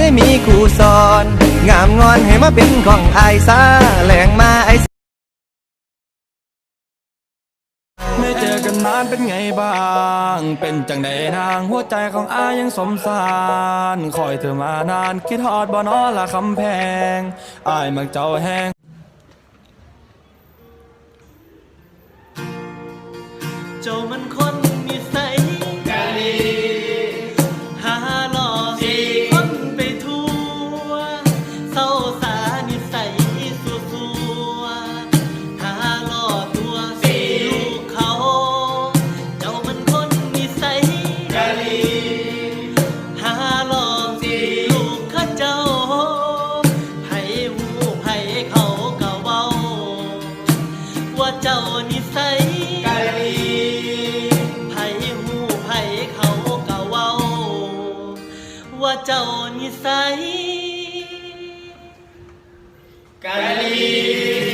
ได้มีครูสอน งามงอนให้มาเป็นของอายซาแหลงมาไอายไม่เจอกันนานเป็นไงบ้าง เป็นจังใดนางหัวใจของอายังสมสารคอยเธอมานานคิดฮอดบ่นอละคำแพงอายมักเจ้าแหงเจ้ามันคนมี เจ้านิสัยกลีไผหูไผเขากะเว้า ว่าเจ้านิสัยกะลี